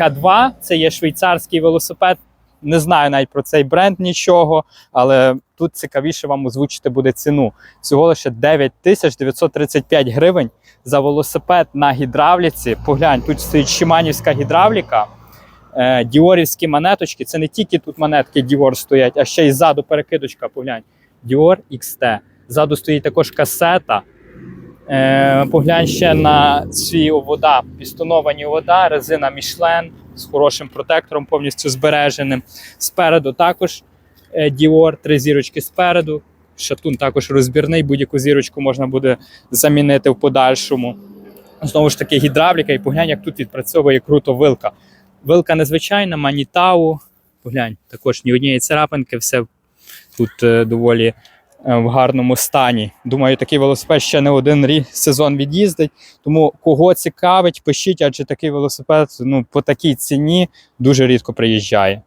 К2 це є швейцарський велосипед. Не знаю навіть про цей бренд нічого, але тут цікавіше вам озвучити буде ціну. Всього лише 9935 гривень за велосипед на гідравліці. Поглянь, тут стоїть Шиманівська гідравліка, е, діорівські монеточки. Це не тільки тут монетки Діор стоять, а ще й ззаду перекидочка. Поглянь. Dior XT. Ззаду стоїть також касета. Е, поглянь ще на свій овода, пістоновані овода, резина Michelin з хорошим протектором, повністю збереженим. Спереду також е, Dior, три зірочки спереду. Шатун також розбірний, будь-яку зірочку можна буде замінити в подальшому. Знову ж таки, гідравліка, і поглянь, як тут відпрацьовує круто вилка. Вилка незвичайна, манітау. Поглянь, також ні однієї царапинки, все тут е, доволі в гарному стані. Думаю, такий велосипед ще не один рік сезон від'їздить. Тому кого цікавить, пишіть, адже такий велосипед ну, по такій ціні дуже рідко приїжджає.